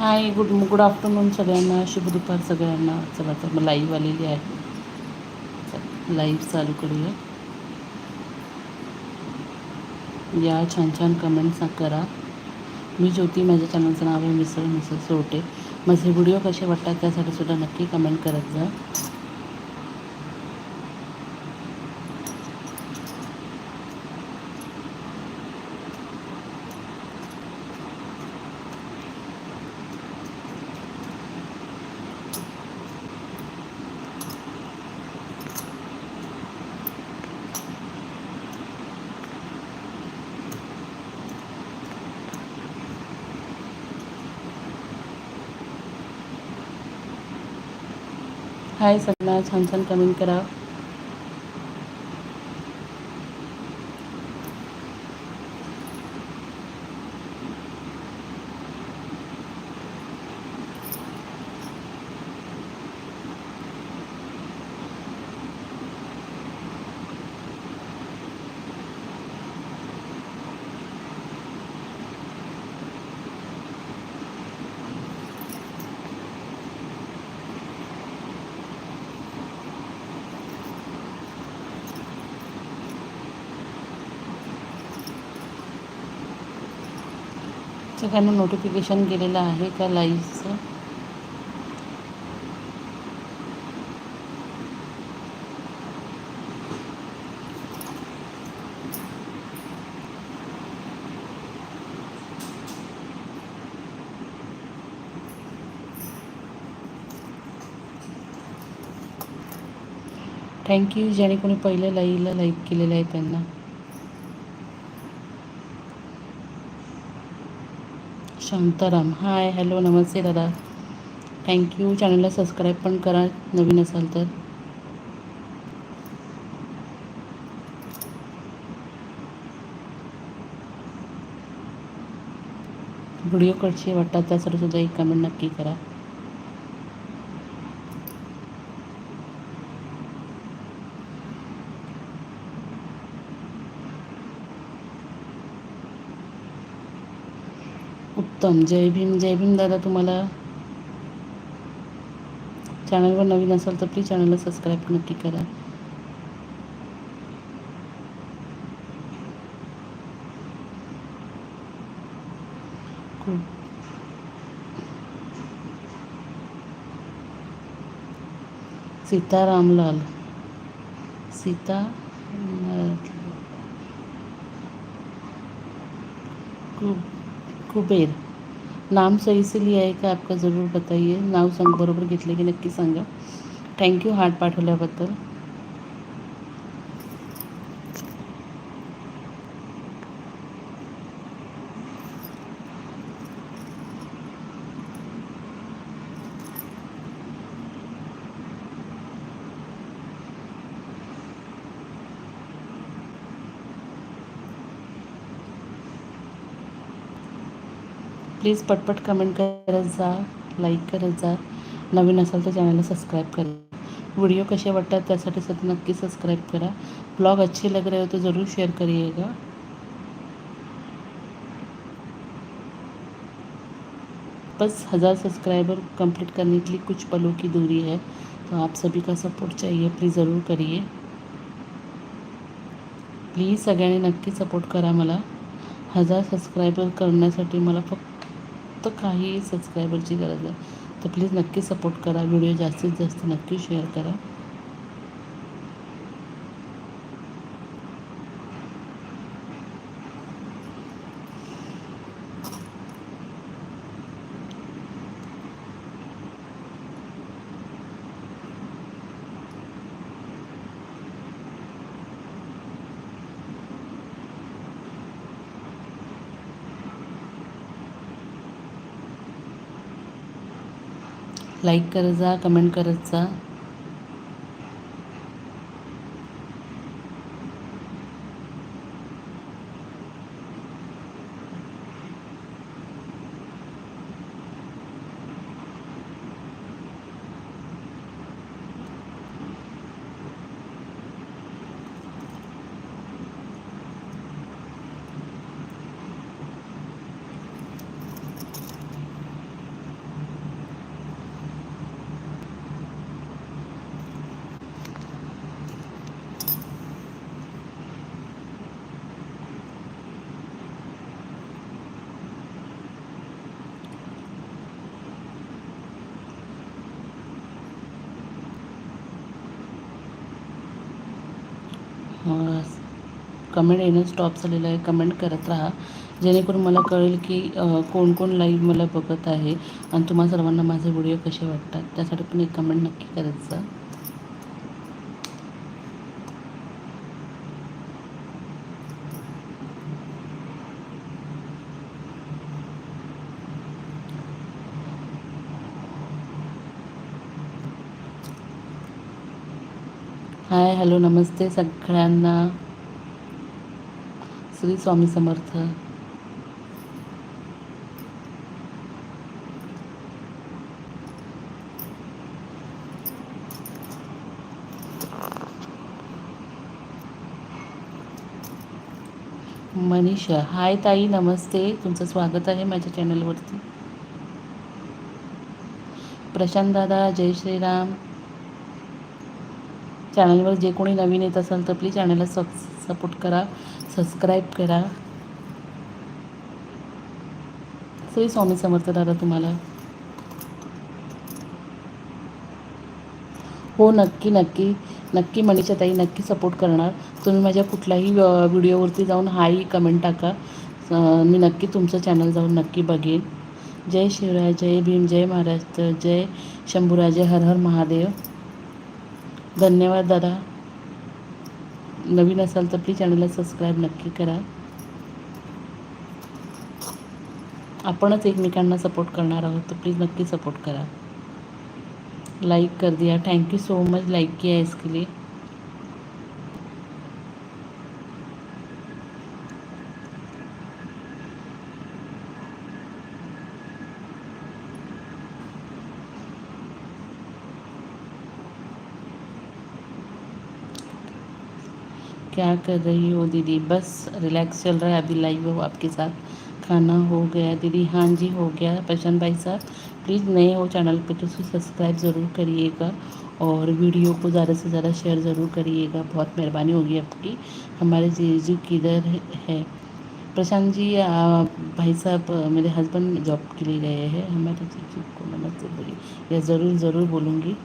Hi good good afternoon सगळ्यांना शुभ दुपार सगळ्यांना. चला तर मग लाईव्ह आलेली आहे. लाईव्ह चालू करूया. या छान छान कमेंट्स करा. मी ज्योती माझ्या चॅनलचं नाव आहे मिसळ मिसळ सोटे. माझे व्हिडिओ कसे वाटतात त्यासाठी सुद्धा नक्की कमेंट करत जा. हाय सगळ्यांना छान छान कमेंट करा. सगळ्यांना नोटिफिकेशन गेलेलं आहे का लाईव्हचं थँक्यू ज्याने कोणी पहिल्या लाईव्हला लाईक केलेलं आहे त्यांना. शांताराम. हाय हॅलो नमस्ते दादा. थँक्यू चॅनलला सबस्क्राईब पण करा नवीन असाल तर. व्हिडिओ कसे वाटतात त्यासाठी सुद्धा एक कमेंट नक्की करा. उत्तम. जय भीम जय भीम दादा तुम्हाला. चॅनलवर नवीन असाल तर प्लीज चॅनलला सबस्क्राईब नक्की करा. खूप सीतारामलाल. सीता कुबेर. नाम सही से लिया आहे का आपका ज़रूर बताइए। नाव सांग बरोबर घेतलं की नक्की सांगा। थँक्यू हार्ट पाठवल्याबद्दल। प्लीज पटपट कमेंट करत जा लाईक करत जा. नवीन असाल तर चॅनलला सबस्क्राईब करा. व्हिडिओ कसे वाटतात त्यासाठी सध्या नक्की सबस्क्राईब करा. ब्लॉग अच्छे लग रहे हो तो ज़रूर शेयर करिएगा. बस हज़ार सब्सक्राइबर कंप्लीट करने के लिए कुछ पलों की दूरी है तो आप सभी का सपोर्ट चाहिए प्लीज़ ज़रूर करिए. प्लीज सगळ्यांनी नक्की सपोर्ट करा मला. हजार सबस्क्रायबर करण्यासाठी मला फक्त फक्त काही सबस्क्रायबरची गरज आहे. तर प्लीज नक्की सपोर्ट करा. व्हिडिओ जास्तीत जास्त नक्की शेअर करा. लाईक करत जा कमेंट करत जा. कमेंट येणं स्टॉप झालेलं आहे. कमेंट करत राहा. जेणेकरून मला कळेल की कोण कोण लाईव्ह मला बघत आहे. आणि तुम्हा सर्वांना माझे व्हिडिओ कसे वाटतात? त्यासाठी पण एक कमेंट नक्की करत जा हाय हॅलो नमस्ते सगळ्यांना. श्री स्वामी समर्थ. मनीषा हाय ताई नमस्ते. तुमचं स्वागत आहे माझ्या चॅनलवरती प्रशांत दादा जय श्रीराम. चॅनलवर जे कोणी नवीन येत असाल तर प्लीज चॅनलला सब सपोर्ट करा सबस्क्राईब करा. श्री स्वामी समर्थ दादा तुम्हाला. हो नक्की नक्की. नक्की मनीषा ताई नक्की सपोर्ट करणार. तुम्ही माझ्या कुठल्याही व्हिडिओवरती जाऊन हाय कमेंट टाका. मी नक्की तुमचं चॅनल जाऊन नक्की बघेन. जय शिवराय जय भीम जय महाराष्ट्र जय शंभूराजे हर हर महादेव. धन्यवाद दादा. नवीन असाल तर प्लीज चॅनलला सबस्क्राईब नक्की करा. आपणच एकमेकांना सपोर्ट करणार आहोत तर प्लीज़ नक्की सपोर्ट करा. लाइक कर दिया. Thank you so much like KIA इसके लिए. क्या कर रही हो दीदी? बस रिलैक्स चल रहा है अभी लाइव हो आपके साथ। खाना हो गया दीदी। हाँ जी हो गया। प्रशांत भाई साहब प्लीज़ नए हो चैनल पे तो सब्सक्राइब ज़रूर करिएगा और वीडियो को ज़्यादा से ज़्यादा शेयर ज़रूर करिएगा। बहुत मेहरबानी होगी आपकी। हमारे जी जी किधर है? प्रशांत जी आ, भाई साहब मेरे हस्बैंड जॉब के लिए गए हैं। हमारे जी जी को नमस्ते बोलिए। या ज़रूर ज़रूर बोलूँगी।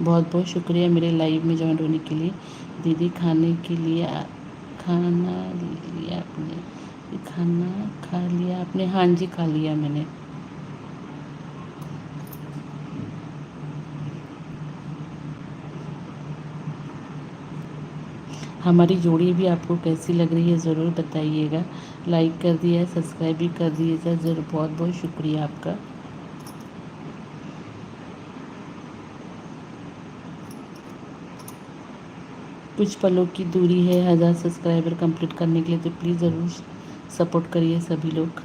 बहुत बहुत शुक्रिया मेरे लाइव में ज्वाइन होने के लिए। दीदी खाने के लिए खाना लिया आपने। खाना खा लिया आपने? हाँ जी, खा लिया मैंने। हमारी जोड़ी भी आपको कैसी लग रही है, ज़रूर बताइएगा। लाइक कर दिया सब्सक्राइब भी कर दीजिएगा ज़रूर बहुत बहुत शुक्रिया आपका। कुछ पलों की दूरी है, हज़ार सब्सक्राइबर कंप्लीट करने के लिए तो प्लीज़ ज़रूर सपोर्ट करिए सभी लोग।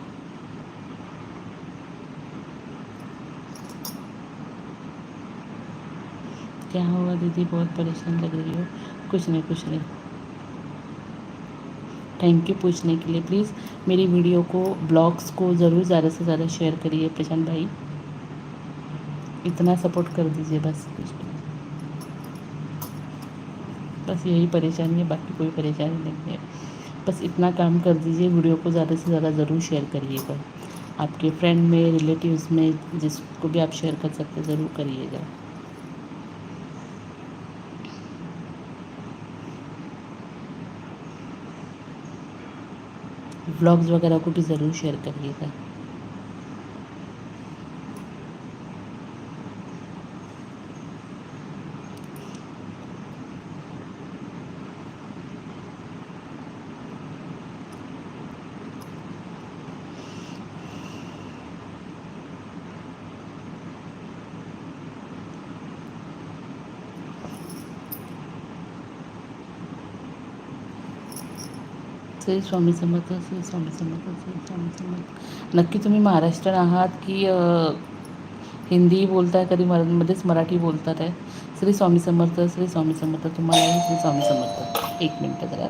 क्या हुआ दीदी? बहुत परेशान लग रही हो? कुछ नहीं कुछ नहीं। थैंक यू पूछने के लिए। प्लीज़ मेरी वीडियो को ब्लॉग्स को ज़रूर ज़्यादा से ज़्यादा शेयर करिए, प्रशांत भाई। इतना सपोर्ट कर दीजिए बस। बस यही परेशानी है, बाकी कोई परेशानी नहीं है। बस इतना काम कर दीजिए, वीडियो को ज़्यादा से ज़्यादा ज़रूर शेयर करिएगा। आपके फ्रेंड में रिलेटिव्स में, जिसको भी आप शेयर कर सकते ज़रूर करिएगा। व्लॉग्स वगैरह को भी ज़रूर शेयर करिएगा। श्री स्वामी समर्थ श्री स्वामी समर्थ श्री स्वामी समर्थ. नक्की तुम्ही महाराष्ट्रीयन आहात की हिंदी बोलताय कधी मराठीमध्येच मराठी बोलतात आहे श्री स्वामी समर्थ श्री स्वामी समर्थ तुम्हाला श्री स्वामी समर्थ. एक मिनटं जरा.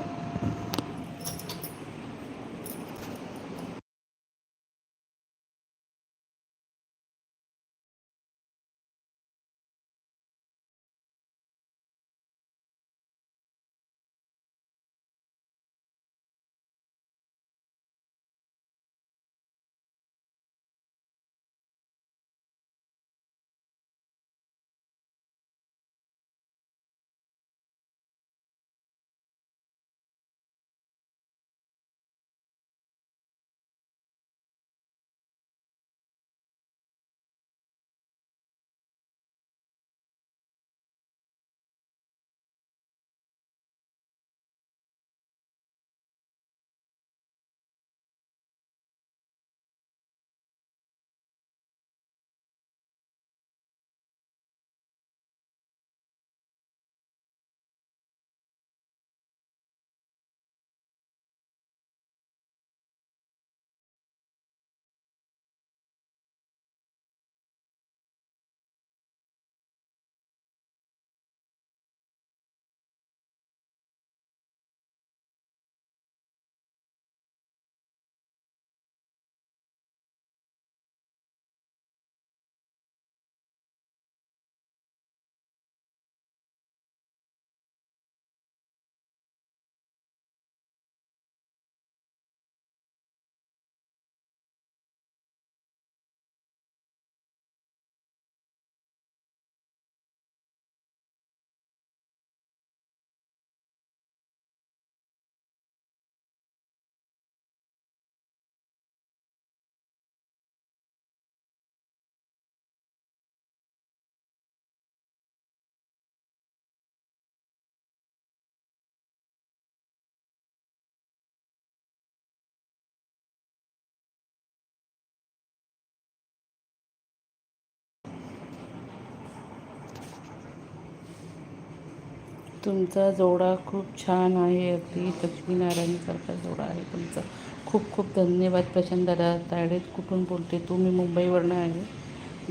तुमचा जोडा खूप छान आहे. अगदी लक्ष्मीनारायणसारखा जोडा आहे तुमचा. खूप खूप धन्यवाद प्रशांत दादा. तायडे कुठून बोलते तू? मी मुंबईवरनं आहे.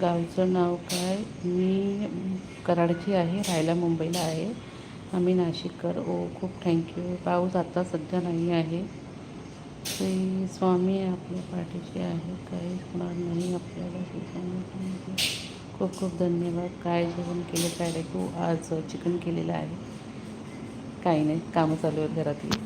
गावचं नाव काय? मी कराडची आहे राहायला मुंबईला आहे. आम्ही नाशिककर. ओ खूप थँक्यू पाऊस आता सध्या नाही आहे. श्री स्वामी आपल्या पाठीशी आहे. काहीच होणार नाही आपल्याला. श्री स्वामी खूप खूप धन्यवाद. काय जेवण केलं काय तू आज चिकन केलेलं आहे. काही नाही कामं चालू आहेत घरातली.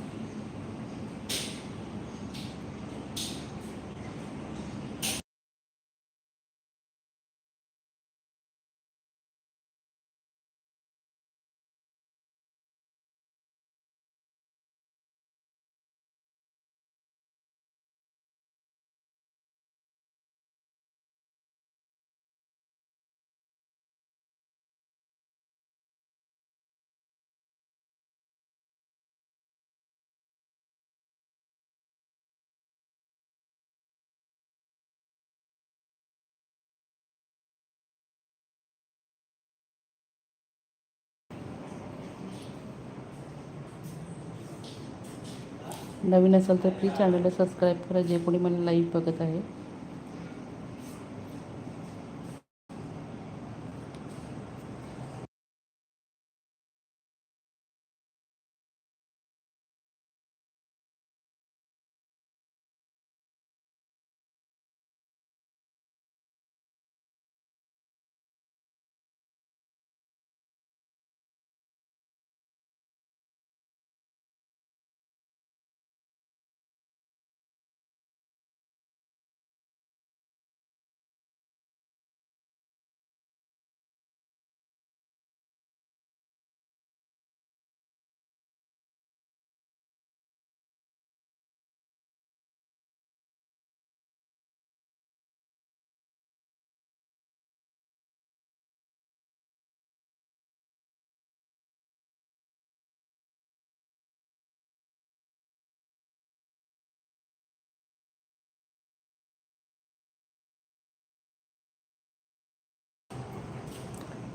नवीन असाल तर प्लीज चॅनलला सबस्क्राईब करा जे कोणी मला लाईव्ह बघत आहे.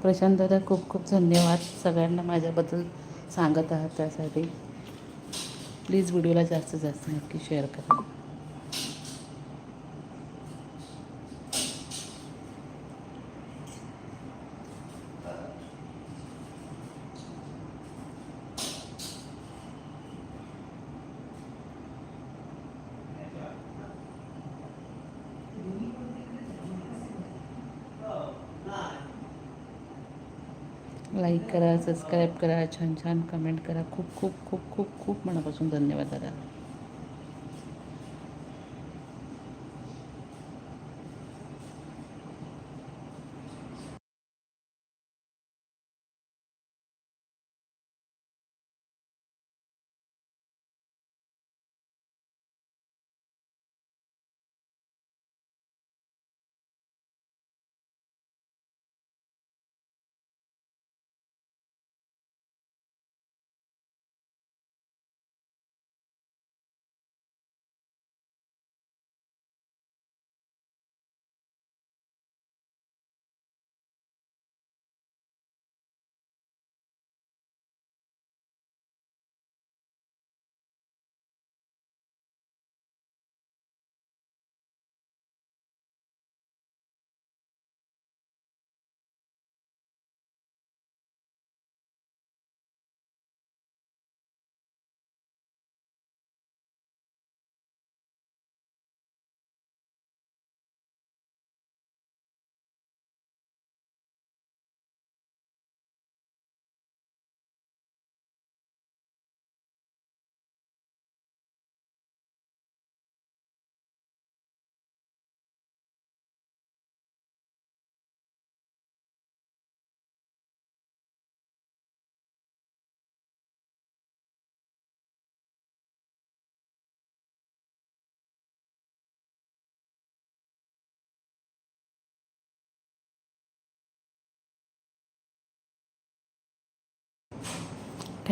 प्रशांत दादा खूप खूप धन्यवाद सगळ्यांना माझ्याबद्दल सांगत आहात त्यासाठी. प्लीज व्हिडिओला जास्तीत जास्त नक्की शेअर करा लाईक करा सबस्क्राईब करा छान छान कमेंट करा. खूप खूप खूप खूप खूप मनापासून धन्यवाद दादा.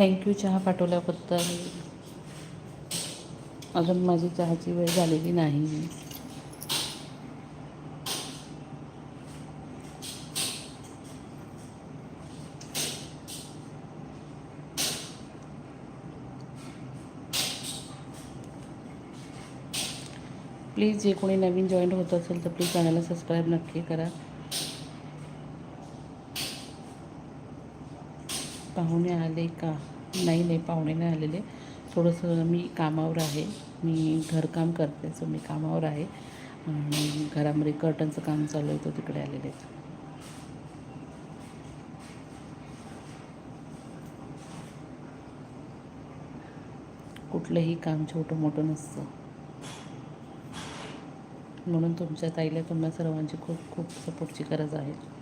थँक्यू चहा पाठवल्याबद्दल. अजून माझी चहाची वेळ झालेली नाही. प्लीज जे कोणी नवीन जॉईंट होत असेल तर प्लीज चॅनलला सबस्क्राईब नक्की करा. पाहुणे आले का? नाही नाही पाहुणे नाही आलेले. थोडंसं मी कामावर आहे. मी घरकाम करते सो मी कामावर आहे. आणि घरामध्ये कर्टनचं काम चालू आहे तो तिकडे आलेले आहेत. कुठलंही काम छोटं मोठं नसतं. म्हणून तुमच्या ताईला तुम्हाला सर्वांची खूप खूप सपोर्टची गरज आहे.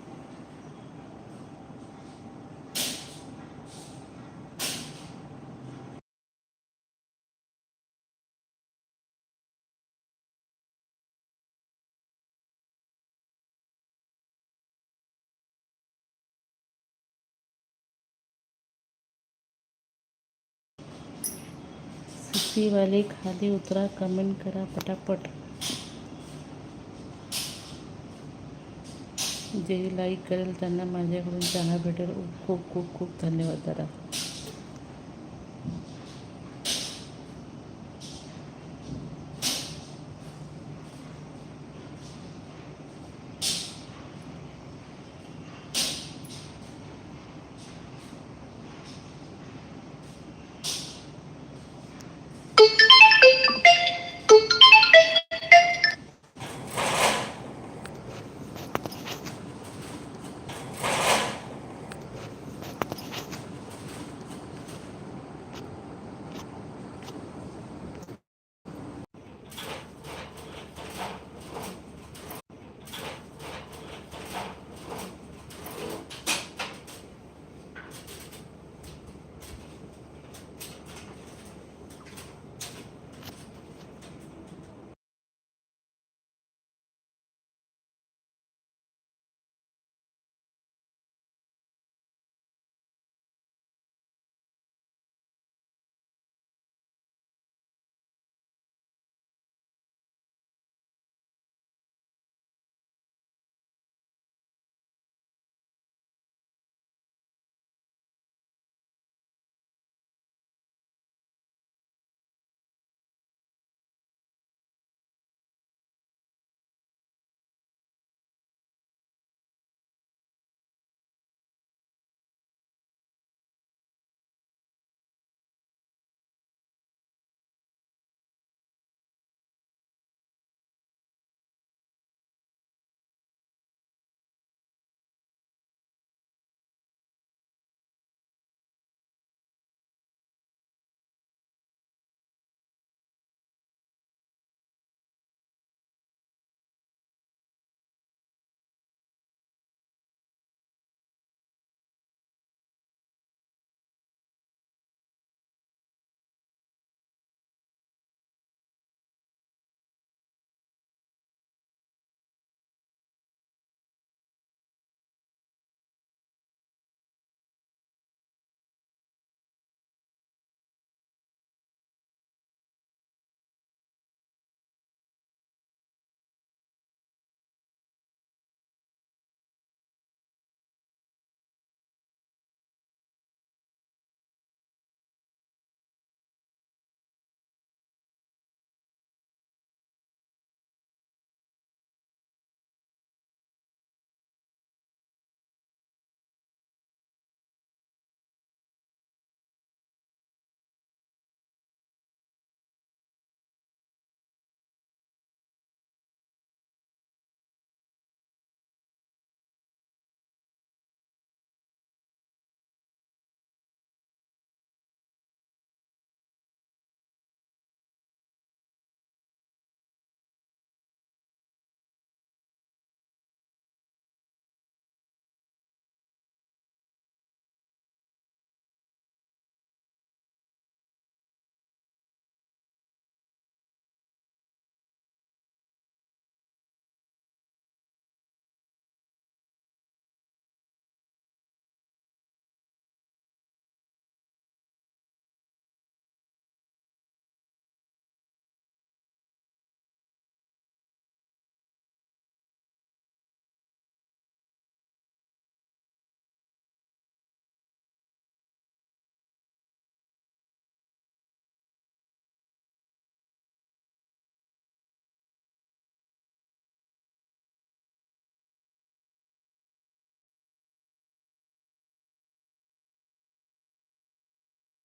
वाले खाली उतरा कमेंट करा पटापट. जे लाईक करेल त्यांना माझ्याकडून चहा भेटेल. खूप खूप खूप धन्यवाद दादा.